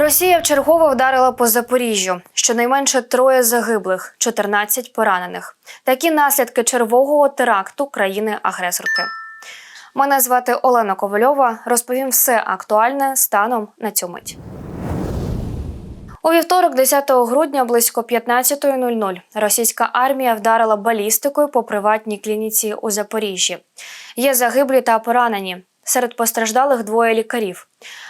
Росія вчергово вдарила по Запоріжжю. Щонайменше троє загиблих, 14 поранених. Такі наслідки чергового теракту країни-агресорки. Мене звати Олена Ковальова. Розповім все актуальне станом на цю мить. У вівторок, 10 грудня, близько 15.00 російська армія вдарила балістикою по приватній клініці у Запоріжжі. Є загиблі та поранені. Серед постраждалих двоє лікарів.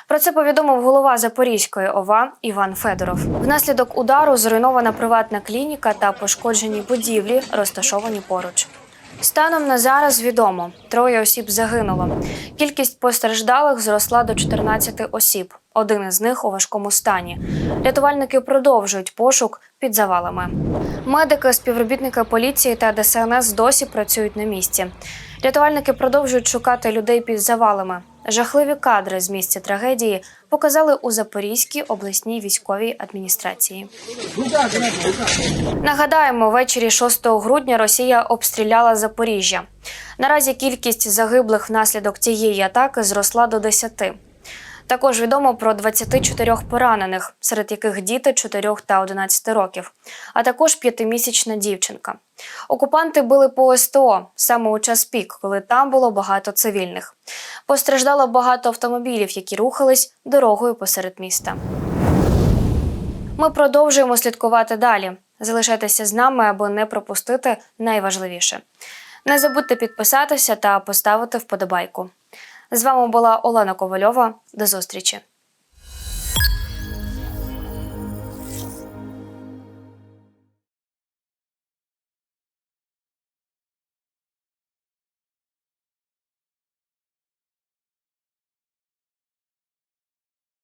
Про це повідомив голова Запорізької ОВА Іван Федоров. Внаслідок удару зруйнована приватна клініка та пошкоджені будівлі, розташовані поруч. Станом на зараз відомо троє осіб загинуло. Кількість постраждалих зросла до 14 осіб. Один із них у важкому стані. Рятувальники продовжують пошук під завалами. Медики, співробітники поліції та ДСНС досі працюють на місці. Рятувальники продовжують шукати людей під завалами. Жахливі кадри з місця трагедії показали у Запорізькій обласній військовій адміністрації. Нагадаємо, ввечері 6 грудня Росія обстріляла Запоріжжя. Наразі кількість загиблих внаслідок цієї атаки зросла до 10. Також відомо про 24 поранених, серед яких діти 4 та 11 років, а також п'ятимісячна дівчинка. Окупанти били по СТО саме у час пік, коли там було багато цивільних. Постраждало багато автомобілів, які рухались дорогою посеред міста. Ми продовжуємо слідкувати далі. Залишайтеся з нами, аби не пропустити найважливіше. Не забудьте підписатися та поставити вподобайку. З вами була Олена Ковальова. До зустрічі!